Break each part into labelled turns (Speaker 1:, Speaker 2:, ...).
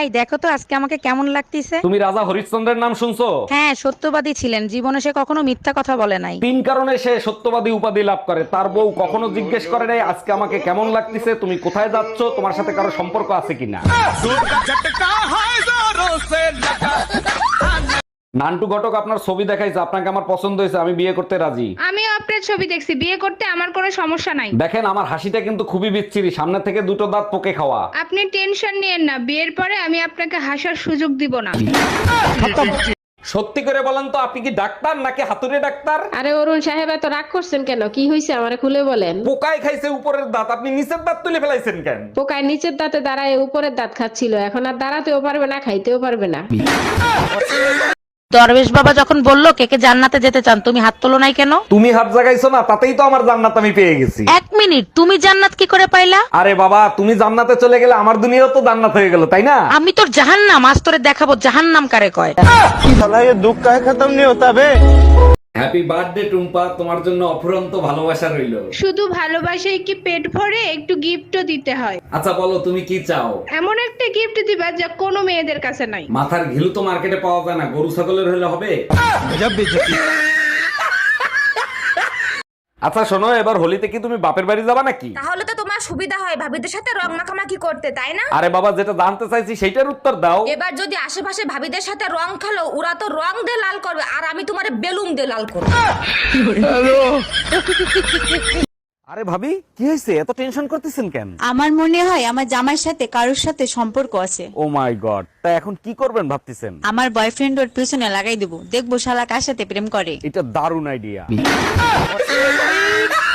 Speaker 1: এই দেখো তো আজকে আমাকে কেমন লাগতেছে।
Speaker 2: তুমি রাজা হরিশ্চন্দ্রের নাম শুনছো?
Speaker 1: হ্যাঁ সত্যবাদী ছিলেন। জীবনে সে কখনো মিথ্যা কথা বলে নাই।
Speaker 2: তিন কারণে সে সত্যবাদী উপাধি লাভ করে। তার বউ কখনো জিজ্ঞেস করে নাই আজকে আমাকে কেমন লাগতেছে তুমি কোথায় যাচ্ছ তোমার সাথে কারও সম্পর্ক আছে কিনা? নান্টু ঘটক আপনার ছবি দেখাইছে আপনাকে আমার পছন্দ হয়েছে আমি বিয়ে করতে রাজি।
Speaker 3: আমিও আপনার ছবি দেখছি বিয়ে করতে আমার কোনো সমস্যা নাই।
Speaker 2: দেখেন আমার হাসিটা কিন্তু খুবই বিচ্ছিরি সামনে থেকে দুটো দাঁত পোকে খাওয়া।
Speaker 3: আপনি টেনশন নিয়েন না বিয়ের পরে আমি আপনাকে হাসার সুযোগ দিব না।
Speaker 2: সত্যি করে বলেন তো আপনি কি ডাক্তার নাকি হাতুড়ে ডাক্তার?
Speaker 4: আরে অরুণ সাহেব এত রাগ করছেন কেন? কি হয়েছে? আমারে খুলে বলেন।
Speaker 2: পোকায় খাইছে উপরের দাঁত আপনি নিচের দাঁত তুলে ফেলাইছেন কেন?
Speaker 4: পোকায় নিচের দাঁতে দাঁড়ায় উপরের দাঁত খাচ্ছিল এখন আর দাঁড়াতেও পারবে না খাইতেও পারবে না।
Speaker 1: দরবেশ বাবা যখন বলল কে কে জান্নাতে যেতে চান তুমি হাত তোলো নাই কেন?
Speaker 2: তুমি হাত জাগাইছো না তাতেই তো আমার জান্নাত আমি পেয়ে গেছি।
Speaker 1: এক মিনিট তুমি জান্নাত কি করে পাইলা?
Speaker 2: আরে বাবা তুমি জান্নাতে চলে গেলে আমার দুনিয়াও তো জান্নাত হয়ে গেল তাই না?
Speaker 1: আমি তোর জাহান্নাম আজ তোরে দেখাবো জাহান্নাম কারে কয়।
Speaker 2: Happy birthday Tumpa. তোমার জন্য অফুরন্ত ভালোবাসা রইল।
Speaker 3: শুধু ভালোবাসাই কি পেট ভরে একটু গিফটও দিতে হয়?
Speaker 2: আচ্ছা বলো তুমি কি চাও?
Speaker 3: এমন একটা গিফট দিবা যা কোনো মেয়েদের কাছে নাই।
Speaker 2: মাথার ঘিলু তো মার্কেটে পাওয়া যায় না। গরু ছাগলের হলে হবে? আচ্ছা শোনো এবার হোলিতে কি তুমি বাপের বাড়ি যাবা নাকি?
Speaker 5: তাহলে তো তোমার সুবিধা হয় ভাবিদের সাথে রং মাখামাখি করতে তাই না?
Speaker 2: আরে বাবা যেটা জানতে চাইছি সেটার উত্তর দাও।
Speaker 5: এবার যদি আশেপাশে ভাবিদের সাথে রং খেলো ওরা তো রং দিয়ে লাল করবে আর আমি তোমার বেলুন দিয়ে লাল করব।
Speaker 2: আরে ভাবি কি হয়েছে? এত টেনশন করতেছেন কেন?
Speaker 6: আমার মনে হয় আমার জামাইয়ের সাথে কারোর সাথে সম্পর্ক আছে।
Speaker 2: ও মাই গড তা এখন কি করবেন ভাবতেছেন?
Speaker 6: আমার বয়ফ্রেন্ড ওর পিছনে লাগাই দেবো। দেখব শালা কার সাথে প্রেম করে।
Speaker 2: এটা দারুণ আইডিয়া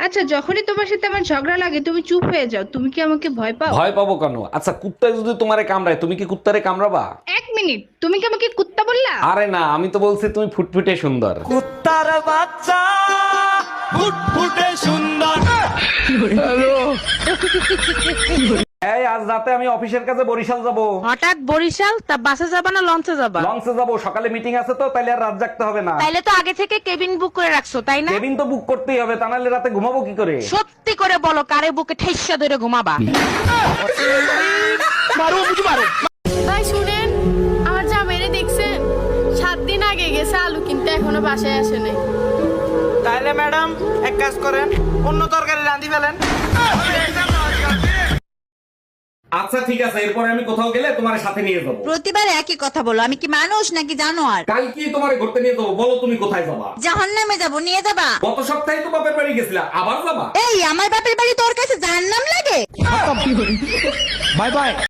Speaker 3: আচ্ছা যখনই তোমার সাথে আমার ঝগড়া লাগে তুমি চুপ হয়ে যাও। তুমি কি আমাকে ভয় পাও?
Speaker 2: ভয় পাবো কেন? আচ্ছা কুত্তা যদি তোমারে কামড়ায় তুমি কি কুত্তারে কামড়াবা?
Speaker 3: এক মিনিট তুমি কি আমাকে কুত্তা বললা?
Speaker 2: আরে না আমি তো বলছি তুমি ফুটফুটে সুন্দর। এই আজ রাতে আমি অফিসের কাছে বরিশাল যাব।
Speaker 1: হঠাৎ বরিশাল? তা বাসে যাবা না লঞ্চে যাবা?
Speaker 2: লঞ্চে যাব সকালে মিটিং আছে তো তাইলে আর রাত জাগতে হবে না।
Speaker 1: তাইলে তো আগে থেকে কেবিন বুক করে রাখছো তাই না?
Speaker 2: কেবিন তো বুক করতেই হবে তা নাহলে রাতে ঘুমাবো কি করে?
Speaker 1: সত্যি করে বলো কারে বুকে ঠেসা ধরে ঘুমাবা?
Speaker 7: ভাই শুনেন আমার জামাইরে দেখছেন সাত দিন আগে গেছে আলু কিনতে এখনও বাসায় আসে নাই।
Speaker 8: তাহলে ম্যাডাম এক কাজ করেন অন্য তরকারি রাঁধি ফেলেন।
Speaker 2: আচ্ছা ঠিক আছে এরপরে আমি কোথাও গেলে তোমার সাথে নিয়ে যাব।
Speaker 6: প্রতিবার একই কথা বলো আমি কি মানুষ নাকি জানো আর
Speaker 2: কাল কি তোমার ঘুরতে নিয়ে যাব বলো তুমি কোথায় যাবা?
Speaker 6: জাহান নামে যাব নিয়ে যাবা?
Speaker 2: গত সপ্তাহে তো বাপের বাড়ি গেছিলা আবার যাবা?
Speaker 6: এই আমার বাপের বাড়ি তোর কাছে জাহান নাম লাগে?
Speaker 2: Bye bye.